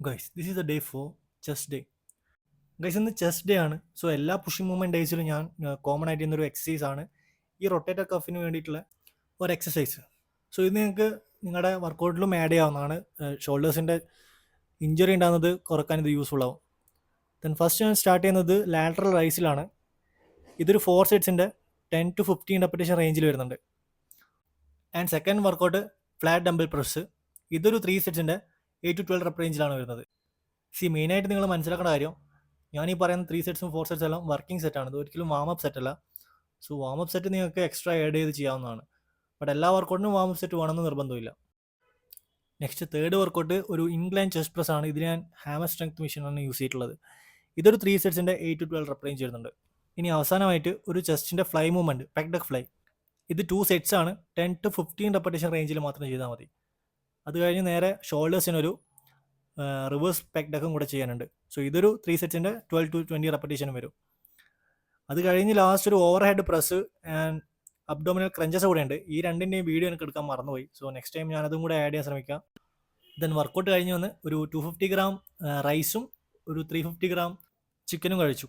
Guys this is the day for chest day guys ഇന്ന് chest day ആണ്. So എല്ലാ pushing movement ഡേയ്സിലും ഞാൻ കോമൺ ആയിട്ട് ചെയ്യുന്നൊരു എക്സസൈസ് ആണ്. ഈ റൊട്ടേറ്റർ കഫിന് വേണ്ടിയിട്ടുള്ള ഒരു എക്സസൈസ് സോ ഇത് നിങ്ങൾക്ക് നിങ്ങളുടെ വർക്കൗട്ടിലും ആഡ് ചെയ്യാവുന്നതാണ്. ഷോൾഡേഴ്സിന്റെ ഇഞ്ചുറി ഉണ്ടാകുന്നത് കുറയ്ക്കാൻ ഇത് യൂസ്ഫുൾ ആവും. ദെൻ ഫസ്റ്റ് ഞാൻ സ്റ്റാർട്ട് ചെയ്യുന്നത് ലാറ്ററൽ റൈസിലാണ് ഇതൊരു ഫോർ സെറ്റ്സിന്റെ ടെൻ ടു ഫിഫ്റ്റീൻ റെപ്പറ്റേഷൻ റേഞ്ചിൽ വരുന്നുണ്ട്. And second workout flat dumbbell press ഇതൊരു ത്രീ സെറ്റ്സിന്റെ എയ്റ്റ് ടു ട്വൽവ് റെപ്പ് റേഞ്ചിലാണ് വരുന്നത്. സി മെയിനായിട്ട് നിങ്ങൾ മനസ്സിലാക്കേണ്ട കാര്യം ഞാൻ ഈ പറയുന്ന ത്രീ സെറ്റ്സും ഫോർ സെറ്റ്സ് എല്ലാം വർക്കിംഗ് സെറ്റാണ് ഇത് ഒരിക്കലും വാമപ്പ് സെറ്റ് അല്ല. സോ വാമപ്പ് സെറ്റ് നിങ്ങൾക്ക് എക്സ്ട്രാ ആഡ് ചെയ്ത് ചെയ്യാവുന്നതാണ്. ബട്ട് എല്ലാ വർക്കൗട്ടിനും വാമപ്പ് സെറ്റ് വേണമെന്ന് നിർബന്ധമില്ല. നെക്സ്റ്റ് തേർഡ് വർക്കൗട്ട് ഒരു ഇൻക്ലൈൻ ചെസ്റ്റ് പ്രസ് ആണ്. ഇതിന് ഞാൻ ഹാമർ സ്ട്രെങ്ത് മെഷീനാണ് യൂസ് ചെയ്തിട്ടുള്ളത്. ഇതൊരു three സെറ്റ്സിന്റെ eight to twelve rep range വരുന്നുണ്ട്. ഇനി അവസാനമായിട്ട് ഒരു ചെസ്റ്റിന്റെ fly movement pec deck fly ഇത് ടു സെറ്റ്സ് ആണ്. ടെൻ ടു ഫിഫ്റ്റീൻ റെപ്പറ്റേഷൻ റേഞ്ചിൽ മാത്രം ചെയ്താൽ മതി. അത് കഴിഞ്ഞ് നേരെ ഷോൾഡേഴ്സിനൊരു റിവേഴ്സ് പെക്ഡക്കും കൂടെ ചെയ്യാനുണ്ട്. സോ ഇതൊരു ത്രീ സെറ്റിന്റെ ട്വൽവ് ടു ട്വന്റി റെപ്പറ്റീഷൻ വരും. അത് കഴിഞ്ഞ് ലാസ്റ്റ് ഒരു overhead press and abdominal crunches കൂടെ ഉണ്ട്. ഈ രണ്ടിന്റെയും വീഡിയോ എനിക്ക് എടുക്കാൻ മറന്നുപോയി. സോ നെക്സ്റ്റ് ടൈം ഞാനതും കൂടെ ആഡ് ചെയ്യാൻ ശ്രമിക്കാം. ദെൻ വർക്കൗട്ട് കഴിഞ്ഞ് വന്ന് ഒരു ടു ഫിഫ്റ്റി ഗ്രാം റൈസും ഒരു ത്രീ ഫിഫ്റ്റി ഗ്രാം ചിക്കനും കഴിച്ചു.